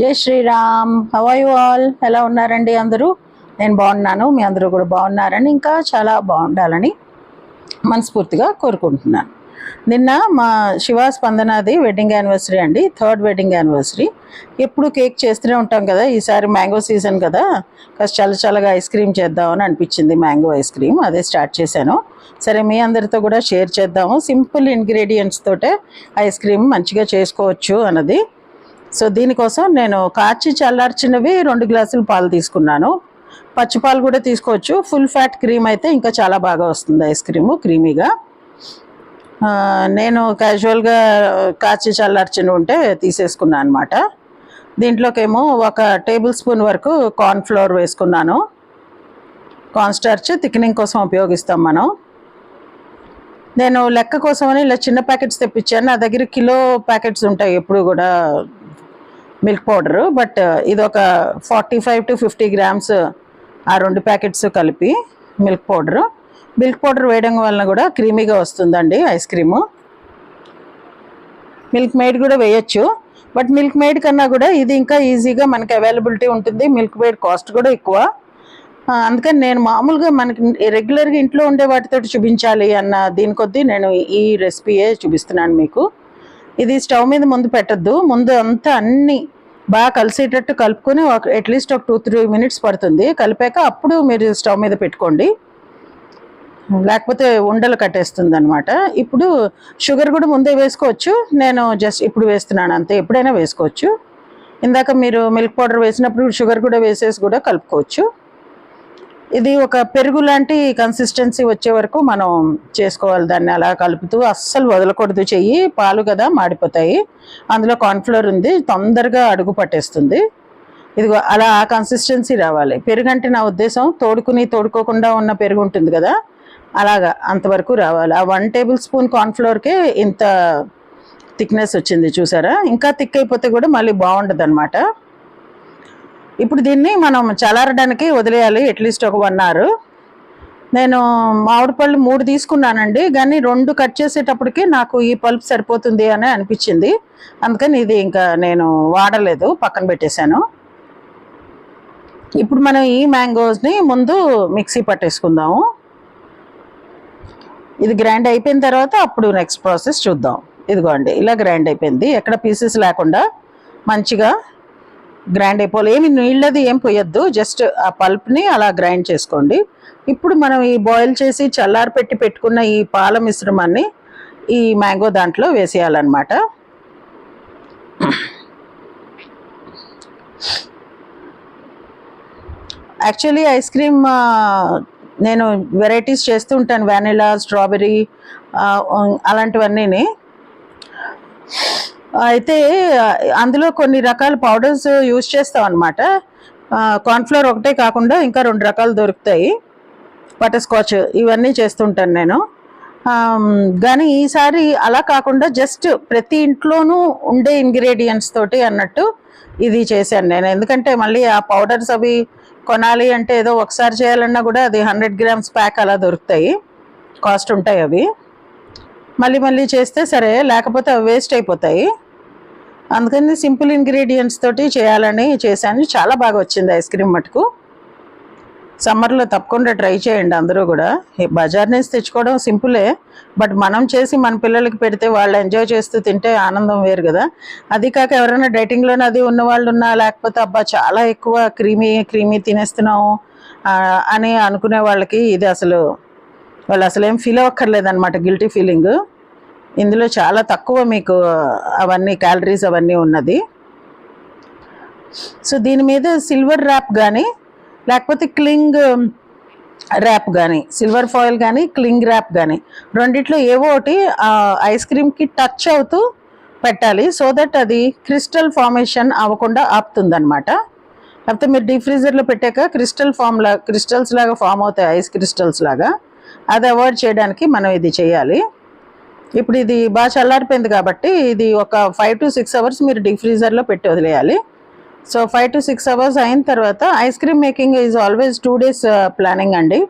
జై శ్రీరామ్. హవై ఆల్ ఎలా ఉన్నారండి అందరూ? నేను బాగున్నాను మీ అందరూ కూడా బాగున్నారని ఇంకా చాలా బాగుండాలని మనస్ఫూర్తిగా కోరుకుంటున్నాను. నిన్న మా శివ స్పందనాది వెడ్డింగ్ యానివర్సరీ అండి థర్డ్ వెడ్డింగ్ యానివర్సరీ ఎప్పుడు కేక్ చేస్తూనే ఉంటాం కదా ఈసారి మ్యాంగో సీజన్ కదా కాస్త చల్ల చల్లగా ఐస్ క్రీమ్ చేద్దామని అనిపించింది మ్యాంగో ఐస్ క్రీమ్ అదే స్టార్ట్ చేశాను. సరే మీ అందరితో కూడా షేర్ చేద్దాము. సింపుల్ ఇంగ్రీడియంట్స్ తోటే ఐస్ క్రీమ్ మంచిగా చేసుకోవచ్చు అన్నది. సో దీనికోసం నేను కాచి చల్లార్చినవి రెండు గ్లాసులు పాలు తీసుకున్నాను. పచ్చి పాలు కూడా తీసుకోవచ్చు. ఫుల్ ఫ్యాట్ క్రీమ్ అయితే ఇంకా చాలా బాగా వస్తుంది ఐస్ క్రీము క్రీమీగా. నేను క్యాజువల్గా కాచి చల్లార్చిన ఉంటే తీసేసుకున్నాను అనమాట దీంట్లోకేమో ఒక టేబుల్ స్పూన్ వరకు కార్న్ ఫ్లోర్ వేసుకున్నాను. కార్న్ స్టార్చ్ థిక్నింగ్ కోసం ఉపయోగిస్తాం మనం. నేను లెక్క కోసమని ఇలా చిన్న ప్యాకెట్స్ తెప్పించాను. నా దగ్గర కిలో ప్యాకెట్స్ ఉంటాయి. ఎప్పుడు కూడా మిల్క్ పౌడరు బట్ uh, ఇది ఒక forty five to fifty grams ఆ రెండు ప్యాకెట్స్ కలిపి మిల్క్ పౌడరు. మిల్క్ పౌడర్ వేయడం వలన కూడా క్రీమీగా వస్తుందండి ఐస్ క్రీము. మిల్క్ మేడ్ కూడా వేయచ్చు బట్ మిల్క్ మేడ్ కన్నా కూడా ఇది ఇంకా ఈజీగా మనకి అవైలబిలిటీ ఉంటుంది మిల్క్ మేడ్ కాస్ట్ కూడా ఎక్కువ. అందుకని నేను మామూలుగా మనకి రెగ్యులర్గా ఇంట్లో ఉండే వాటితో చూపించాలి అన్న దీని కొద్దీ నేను ఈ రెసిపీయే చూపిస్తున్నాను మీకు. ఇది స్టవ్ మీద ముందు పెట్టద్దు. ముందు అంతా అన్ని బాగా కలిసేటట్టు కలుపుకొని ఒక అట్లీస్ట్ ఒక టూ త్రీ మినిట్స్ పడుతుంది. కలిపాక అప్పుడు మీరు స్టవ్ మీద పెట్టుకోండి. లేకపోతే ఉండలు కట్టేస్తుంది అనమాట ఇప్పుడు షుగర్ కూడా ముందే వేసుకోవచ్చు. నేను జస్ట్ ఇప్పుడు వేస్తున్నాను అంతే. ఎప్పుడైనా వేసుకోవచ్చు. ఇందాక మీరు మిల్క్ పౌడర్ వేసినప్పుడు షుగర్ కూడా వేసేసి కూడా కలుపుకోవచ్చు. ఇది ఒక పెరుగు లాంటి కన్సిస్టెన్సీ వచ్చే వరకు మనం చేసుకోవాలి. దాన్ని అలా కలుపుతూ అస్సలు వదలకూడదు చెయ్యి. పాలు కదా మాడిపోతాయి. అందులో కార్న్ఫ్లోర్ ఉంది. తొందరగా అడుగు పట్టేస్తుంది. ఇదిగో అలా ఆ కన్సిస్టెన్సీ రావాలి. పెరుగు అంటే నా ఉద్దేశం తోడుకుని తోడుకోకుండా ఉన్న పెరుగు ఉంటుంది కదా అలాగా అంతవరకు రావాలి. ఆ వన్ టేబుల్ స్పూన్ కార్న్ఫ్లోర్కే ఇంత థిక్నెస్ వచ్చింది చూసారా? ఇంకా థిక్ అయిపోతే కూడా మళ్ళీ బాగుండదు అనమాట ఇప్పుడు దీన్ని మనం చల్లారడానికి వదిలేయాలి అట్లీస్ట్ ఒక వన్ అవర్ నేను మామిడి పళ్ళు మూడు తీసుకున్నానండి కానీ రెండు కట్ చేసేటప్పటికి నాకు ఈ పల్ప్ సరిపోతుంది అని అనిపించింది. అందుకని ఇది ఇంకా నేను వాడలేదు పక్కన పెట్టేశాను. ఇప్పుడు మనం ఈ మ్యాంగోస్ని ముందు మిక్సీ పట్టేసుకుందాము. ఇది గ్రైండ్ అయిపోయిన తర్వాత అప్పుడు నెక్స్ట్ ప్రాసెస్ చూద్దాం. ఇదిగోండి ఇలా గ్రైండ్ అయిపోయింది. ఎక్కడ పీసెస్ లేకుండా మంచిగా గ్రైండ్ అయిపోవాలి. ఏమి నీళ్ళది ఏం పోయొద్దు. జస్ట్ ఆ పల్ప్ని అలా గ్రైండ్ చేసుకోండి. ఇప్పుడు మనం ఈ బాయిల్ చేసి చల్లారి పెట్టి పెట్టుకున్న ఈ పాల మిశ్రమాన్ని ఈ మ్యాంగో దాంట్లో వేసేయాలన్నమాట. యాక్చువల్లీ ఐస్ క్రీమ్ నేను వెరైటీస్ చేస్తూ ఉంటాను. వెనిలా స్ట్రాబెరీ అలాంటివన్నీని. అయితే అందులో కొన్ని రకాల పౌడర్స్ యూజ్ చేస్తాం అనమాట కార్న్ఫ్లోర్ ఒకటే కాకుండా ఇంకా రెండు రకాలు దొరుకుతాయి. బటర్స్కాచ్ ఇవన్నీ చేస్తుంటాను నేను. కానీ ఈసారి అలా కాకుండా జస్ట్ ప్రతి ఇంట్లోనూ ఉండే ఇంగ్రీడియంట్స్ తోటి అన్నట్టు ఇది చేశాను నేను. ఎందుకంటే మళ్ళీ ఆ పౌడర్స్ అవి కొనాలి అంటే ఏదో ఒకసారి చేయాలన్నా కూడా అది హండ్రెడ్ గ్రామ్స్ ప్యాక్ అలా దొరుకుతాయి. కాస్ట్ ఉంటాయి అవి. మళ్ళీ మళ్ళీ చేస్తే సరే లేకపోతే అవి వేస్ట్ అయిపోతాయి. అందుకని సింపుల్ ఇంగ్రీడియంట్స్ తోటి చేయాలని చేశాను. చాలా బాగా వచ్చింది ఐస్ క్రీమ్ మటుకు. సమ్మర్లో తప్పకుండా ట్రై చేయండి అందరూ కూడా. బజార్ నుంచి తెచ్చుకోవడం సింపులే బట్ మనం చేసి మన పిల్లలకి పెడితే వాళ్ళు ఎంజాయ్ చేస్తూ తింటే ఆనందం వేరు కదా. అది కాక ఎవరైనా డైటింగ్లోనే అది ఉన్న వాళ్ళు ఉన్నా లేకపోతే అబ్బా చాలా ఎక్కువ క్రీమీ క్రీమీ తినేస్తున్నాము అని అనుకునే వాళ్ళకి ఇది అసలు వాళ్ళు అసలు ఏం ఫీల్ అవ్వక్కర్లేదు అనమాట గిల్టీ ఫీలింగ్. ఇందులో చాలా తక్కువ మీకు అవన్నీ క్యాలరీస్ అవన్నీ ఉన్నది. సో దీని మీద సిల్వర్ ర్యాప్ కానీ లేకపోతే క్లింగ్ ర్యాప్ కానీ సిల్వర్ ఫాయిల్ కానీ క్లింగ్ ర్యాప్ కానీ రెండిట్లో ఏవో ఒకటి ఐస్ క్రీమ్కి టచ్ అవుతూ పెట్టాలి. సో దట్ అది క్రిస్టల్ ఫార్మేషన్ అవ్వకుండా ఆపుతుందన్నమాట. లేకపోతే మీరు డీప్ ఫ్రీజర్లో పెట్టాక క్రిస్టల్ ఫామ్ లా క్రిస్టల్స్ లాగా ఫామ్ అవుతాయి ఐస్ క్రిస్టల్స్ లాగా. అది అవాయిడ్ చేయడానికి మనం ఇది చేయాలి. ఇప్పుడు ఇది బాగా చల్లారిపోయింది కాబట్టి ఇది ఒక ఫైవ్ టు సిక్స్ అవర్స్ మీరు డీప్ ఫ్రీజర్లో పెట్టి వదిలేయాలి. So five to six hours అయిన తర్వాత ice cream making is always two days planning అండి.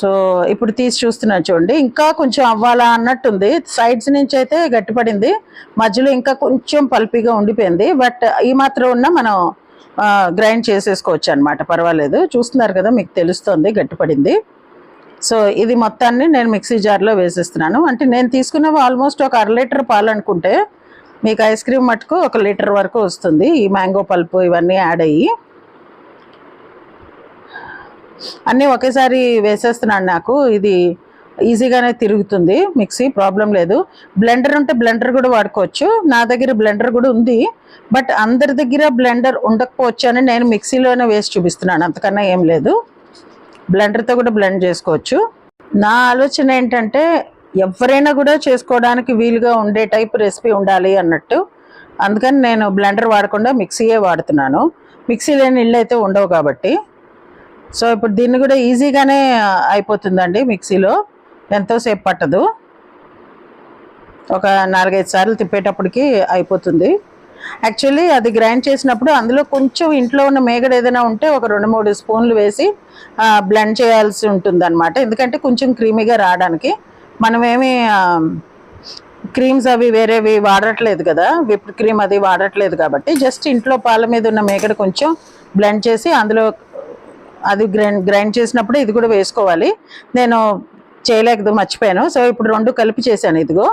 సో ఇప్పుడు తీసి చూస్తున్నా చూడండి. ఇంకా కొంచెం అవ్వాలా అన్నట్టుంది. సైడ్స్ నుంచి అయితే గట్టిపడింది. మధ్యలో ఇంకా కొంచెం పల్పీగా ఉండిపోయింది. బట్ uh, ఈ మాత్రం ఉన్న మనం uh, గ్రైండ్ చేసేసుకోవచ్చు అనమాట పర్వాలేదు. చూస్తున్నారు కదా మీకు తెలుస్తుంది గట్టిపడింది. సో ఇది మొత్తాన్ని నేను మిక్సీ జార్లో వేసేస్తున్నాను. అంటే నేను తీసుకున్నవి ఆల్మోస్ట్ ఒక అర లీటర్ పాలు అనుకుంటే మీకు ఐస్ క్రీమ్ మటుకు ఒక లీటర్ వరకు వస్తుంది. ఈ మ్యాంగో పల్పు ఇవన్నీ యాడ్ అయ్యి. అన్నీ ఒకేసారి వేసేస్తున్నాను నాకు. ఇది ఈజీగానే తిరుగుతుంది. మిక్సీ ప్రాబ్లం లేదు. బ్లెండర్ ఉంటే బ్లెండర్ కూడా వాడుకోవచ్చు. నా దగ్గర బ్లెండర్ కూడా ఉంది. బట్ అందరి దగ్గర బ్లెండర్ ఉండకపోవచ్చు అని నేను మిక్సీలోనే వేసి చూపిస్తున్నాను. అంతకన్నా ఏం లేదు. బ్లెండర్తో కూడా బ్లెండ్ చేసుకోవచ్చు. నా ఆలోచన ఏంటంటే ఎవరైనా కూడా చేసుకోవడానికి వీలుగా ఉండే టైప్ రెసిపీ ఉండాలి అన్నట్టు. అందుకని నేను బ్లెండర్ వాడకుండా మిక్సీయే వాడుతున్నాను. మిక్సీ లేని ఇల్లు అయితే ఉండవు కాబట్టి. సో ఇప్పుడు దీన్ని కూడా ఈజీగానే అయిపోతుందండి మిక్సీలో. ఎంతోసేపు పట్టదు. ఒక నాలుగైదు సార్లు తిప్పేటప్పటికి అయిపోతుంది. యాక్చువల్లీ అది గ్రైండ్ చేసినప్పుడు అందులో కొంచెం ఇంట్లో ఉన్న మేగడ ఏదైనా ఉంటే ఒక రెండు మూడు స్పూన్లు వేసి బ్లెండ్ చేయాల్సి ఉంటుంది అనమాట ఎందుకంటే కొంచెం క్రీమీగా రావడానికి. మనమేమి క్రీమ్స్ అవి వేరేవి వాడట్లేదు కదా. విప్ క్రీమ్ అది వాడట్లేదు కాబట్టి జస్ట్ ఇంట్లో పాల మీద ఉన్న మేకడ కొంచెం బ్లెండ్ చేసి అందులో అది గ్రైండ్ గ్రైండ్ చేసినప్పుడు ఇది కూడా వేసుకోవాలి. నేను చేయలేకదు మర్చిపోయాను. సో ఇప్పుడు రెండు కలిపి చేశాను ఇదిగో.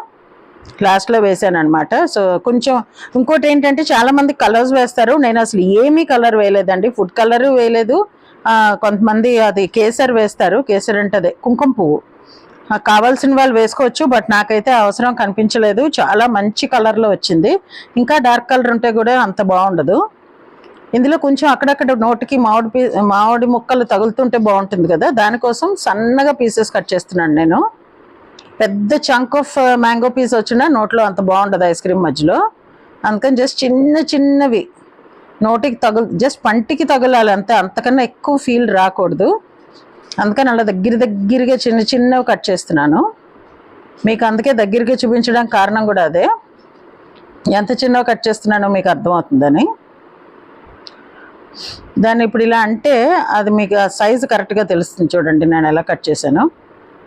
లాస్ట్లో వేసాను అనమాట సో కొంచెం ఇంకోటి ఏంటంటే చాలామంది కలర్స్ వేస్తారు. నేను అసలు ఏమీ కలర్ వేయలేదండి. ఫుడ్ కలర్ వేయలేదు. కొంతమంది అది కేసర్ వేస్తారు. కేసర్ అంటే అదే కుంకుమ పువ్వు. కావాల్సిన వాళ్ళు వేసుకోవచ్చు బట్ నాకైతే అవసరం కనిపించలేదు. చాలా మంచి కలర్లో వచ్చింది. ఇంకా డార్క్ కలర్ ఉంటే కూడా అంత బాగుండదు. ఇందులో కొంచెం అక్కడక్కడ నోటికి మామిడి పీ మామిడి ముక్కలు తగులుతుంటే బాగుంటుంది కదా. దానికోసం సన్నగా పీసెస్ కట్ చేస్తున్నాను నేను. పెద్ద చంక్ ఆఫ్ మ్యాంగో పీస్ వచ్చినా నోట్లో అంత బాగుండదు ఐస్ క్రీమ్ మధ్యలో. అందుకని జస్ట్ చిన్న చిన్నవి. నోటికి తగులు జస్ట్ పంటికి తగలాలి అంతే. అంతకన్నా ఎక్కువ ఫీల్ రాకూడదు. అందుకని అలా దగ్గర దగ్గరగా చిన్న చిన్నవి కట్ చేస్తున్నాను. మీకు అందుకే దగ్గరగా చూపించడానికి కారణం కూడా అదే. ఎంత చిన్నవి కట్ చేస్తున్నానో మీకు అర్థమవుతుందని. దాన్ని ఇప్పుడు ఇలా అంటే అది మీకు ఆ సైజు కరెక్ట్గా తెలుస్తుంది చూడండి. నేను ఎలా కట్ చేశాను.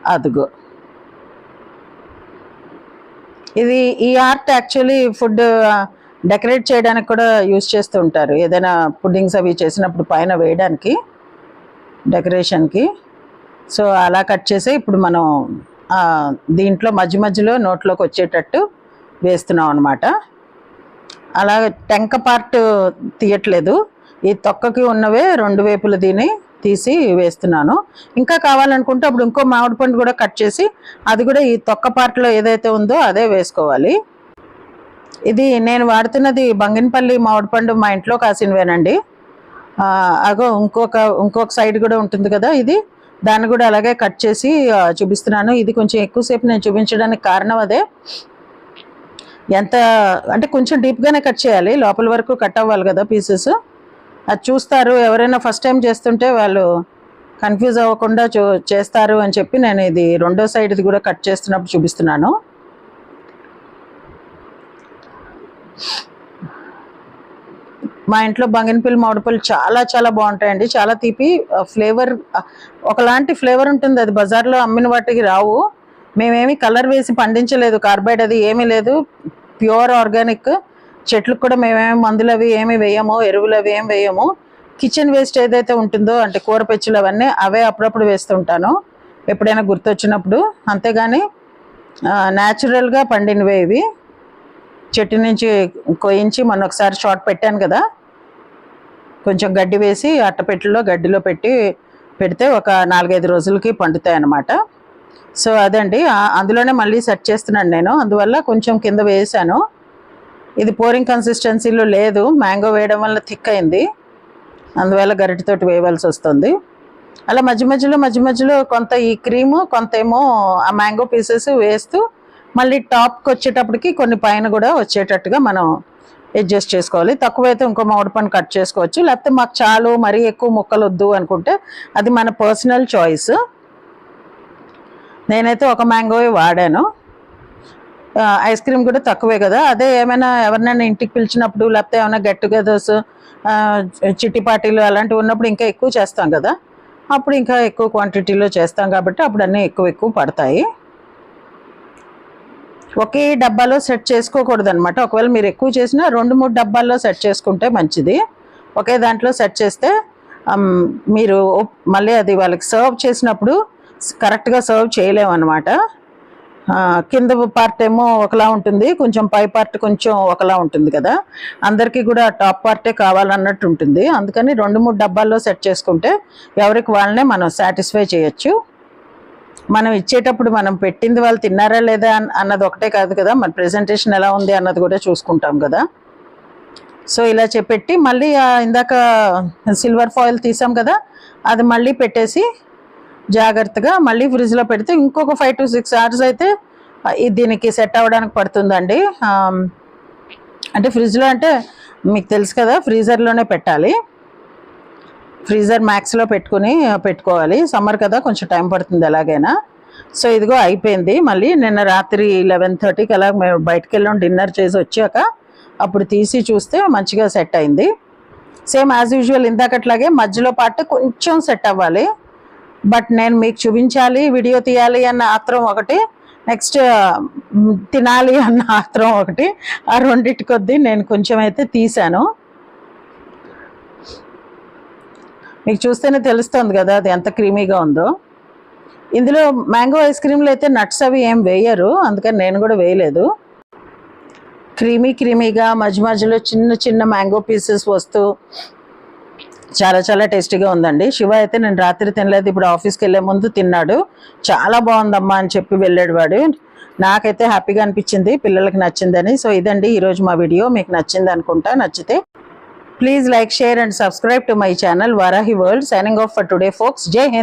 అదిగో. ఇది ఈ ఆర్ట్ యాక్చువల్లీ ఫుడ్ డెకరేట్ చేయడానికి కూడా యూజ్ చేస్తూ ఉంటారు. ఏదైనా పుడ్డింగ్స్ అవి చేసినప్పుడు పైన వేయడానికి డెకరేషన్కి. సో అలా కట్ చేసి ఇప్పుడు మనం దీంట్లో మధ్య మధ్యలో నోట్లోకి వచ్చేటట్టు వేస్తున్నాం అనమాట అలా టెంక పార్ట్ తీయట్లేదు. ఈ తొక్కకి ఉన్నవే రెండు వైపులు దీని తీసి వేస్తున్నాను. ఇంకా కావాలనుకుంటే అప్పుడు ఇంకో మామిడి పండు కూడా కట్ చేసి అది కూడా ఈ తొక్క పార్ట్లో ఏదైతే ఉందో అదే వేసుకోవాలి. ఇది నేను వాడుతున్నది బంగినపల్లి మామిడి పండు మా ఇంట్లో కాసినవేనండి. అగో ఇంకొక ఇంకొక సైడ్ కూడా ఉంటుంది కదా ఇది. దాన్ని కూడా అలాగే కట్ చేసి చూపిస్తున్నాను. ఇది కొంచెం ఎక్కువసేపు నేను చూపించడానికి కారణం అదే. ఎంత అంటే కొంచెం డీప్గానే కట్ చేయాలి. లోపల వరకు కట్ అవ్వాలి కదా పీసెస్ అది చూస్తారు. ఎవరైనా ఫస్ట్ టైం చేస్తుంటే వాళ్ళు కన్ఫ్యూజ్ అవ్వకుండా చూ చేస్తారు అని చెప్పి నేను ఇది రెండో సైడ్ది కూడా కట్ చేస్తున్నప్పుడు చూపిస్తున్నాను. మా ఇంట్లో బంగినపల్లి మామిడిపల్లి చాలా చాలా బాగుంటాయండి. చాలా తీపి ఫ్లేవర్ ఒకలాంటి ఫ్లేవర్ ఉంటుంది. అది బజార్లో అమ్మిన వాటికి రావు. మేమేమి కలర్ వేసి పండించలేదు. కార్బైడ్ అది ఏమీ లేదు. ప్యూర్ ఆర్గానిక్ చెట్లకు కూడా మేమేమి మందులు అవి ఏమి వేయము ఎరువులు అవి ఏమి వేయము. కిచెన్ వేస్ట్ ఏదైతే ఉంటుందో అంటే కూర పెచ్చులు అవన్నీ అవే అప్పుడప్పుడు వేస్తుంటాను. ఎప్పుడైనా గుర్తొచ్చినప్పుడు. అంతేగాని న్యాచురల్గా పండినవే ఇవి. చెట్టు నుంచి కోయించి మొన్న ఒకసారి షార్ట్ పెట్టాను కదా. కొంచెం గడ్డి వేసి అట్టపెట్టెలో గడ్డిలో పెట్టి పెడితే ఒక నాలుగైదు రోజులకి పండుతాయి అన్నమాట సో అదండి. అందులోనే మళ్ళీ సెట్ చేస్తున్నాను నేను. అందువల్ల కొంచెం కింద వేసాను. ఇది పోరింగ్ కన్సిస్టెన్సీలో లేదు. మ్యాంగో వేయడం వల్ల థిక్ అయింది. అందువల్ల గరిటితోటి వేయవలసి వస్తుంది. అలా మధ్య మధ్యలో మధ్య మధ్యలో కొంత ఈ క్రీము కొంత ఏమో ఆ మ్యాంగో పీసెస్ వేస్తూ మళ్ళీ టాప్కి వచ్చేటప్పటికి కొన్ని పైన కూడా వచ్చేటట్టుగా మనం అడ్జస్ట్ చేసుకోవాలి. తక్కువైతే ఇంకో మామిడి పండు కట్ చేసుకోవచ్చు. లేకపోతే మాకు చాలు మరీ ఎక్కువ ముక్కలు వద్దు అనుకుంటే అది మన పర్సనల్ చాయిస్. నేనైతే ఒక మ్యాంగో వాడాను. ఐస్ క్రీమ్ కూడా తక్కువే కదా. అదే ఏమైనా ఎవరినైనా ఇంటికి పిలిచినప్పుడు లేకపోతే ఏమైనా గెట్ టుగెదర్స్ చిట్టి పార్టీలు అలాంటివి ఉన్నప్పుడు ఇంకా ఎక్కువ చేస్తాం కదా. అప్పుడు ఇంకా ఎక్కువ క్వాంటిటీలో చేస్తాం కాబట్టి అప్పుడు అన్నీ ఎక్కువ ఎక్కువ పడతాయి. ఒకే డబ్బాలో సెట్ చేసుకోకూడదు అనమాట ఒకవేళ మీరు ఎక్కువ చేసినా రెండు మూడు డబ్బాల్లో సెట్ చేసుకుంటే మంచిది. ఒకే దాంట్లో సెట్ చేస్తే మీరు మళ్ళీ అది వాళ్ళకి సర్వ్ చేసినప్పుడు కరెక్ట్గా సర్వ్ చేయలేము అనమాట కింద పార్ట్ ఏమో ఒకలా ఉంటుంది. కొంచెం పై పార్ట్ కొంచెం ఒకలా ఉంటుంది కదా. అందరికీ కూడా టాప్ పార్టే కావాలన్నట్టు ఉంటుంది. అందుకని రెండు మూడు డబ్బాల్లో సెట్ చేసుకుంటే ఎవరికి వాళ్ళనే మనం సాటిస్ఫై చేయొచ్చు. మనం ఇచ్చేటప్పుడు మనం పెట్టింది వాళ్ళు తిన్నారా లేదా అన్నది ఒకటే కాదు కదా. మన ప్రెజెంటేషన్ ఎలా ఉంది అన్నది కూడా చూసుకుంటాం కదా. సో ఇలా చెప్పెట్టి మళ్ళీ ఇందాక సిల్వర్ ఫాయిల్ తీసాం కదా. అది మళ్ళీ పెట్టేసి జాగ్రత్తగా మళ్ళీ ఫ్రిడ్జ్లో పెడితే ఇంకొక ఫైవ్ టు సిక్స్ అవర్స్ అయితే దీనికి సెట్ అవ్వడానికి పడుతుందండి. అంటే ఫ్రిడ్జ్లో అంటే మీకు తెలుసు కదా ఫ్రీజర్లోనే పెట్టాలి. ఫ్రీజర్ మ్యాక్స్లో పెట్టుకుని పెట్టుకోవాలి. సమ్మర్ కదా కొంచెం టైం పడుతుంది ఎలాగైనా. సో ఇదిగో అయిపోయింది. మళ్ళీ నిన్న రాత్రి లెవెన్ థర్టీకి అలా మేము బయటకు వెళ్ళాం డిన్నర్ చేసి వచ్చాక. అప్పుడు తీసి చూస్తే మంచిగా సెట్ అయింది. సేమ్ యాజ్ యూజువల్ ఇందాకట్లాగే మధ్యలో పాటు కొంచెం సెట్ అవ్వాలి. బట్ నేను మీకు చూపించాలి వీడియో తీయాలి అన్న ఆత్రం ఒకటి నెక్స్ట్ తినాలి అన్న ఆత్రం ఒకటి ఆ రెండింటి కొద్దీ నేను కొంచెం అయితే తీసాను మీకు చూస్తేనే తెలుస్తుంది కదా అది ఎంత క్రీమీగా ఉందో. ఇందులో మ్యాంగో ఐస్ క్రీమ్లో అయితే నట్స్ అవి ఏం వేయరు అందుకని నేను కూడా వేయలేదు. క్రీమీ క్రీమీగా మధ్య మధ్యలో చిన్న చిన్న మ్యాంగో పీసెస్ వస్తూ చాలా చాలా టేస్టీగా ఉందండి. శివ అయితే నేను రాత్రి తినలేదు ఇప్పుడు ఆఫీస్కి వెళ్ళే ముందు తిన్నాడు. చాలా బాగుందమ్మా అని చెప్పి వెళ్ళాడు వాడు. నాకైతే హ్యాపీగా అనిపించింది పిల్లలకి నచ్చిందని. సో ఇదండి ఈరోజు మా వీడియో. మీకు నచ్చింది అనుకుంటా నచ్చితే please like share and subscribe to my channel Varahi world signing off for today folks. జై హింద్.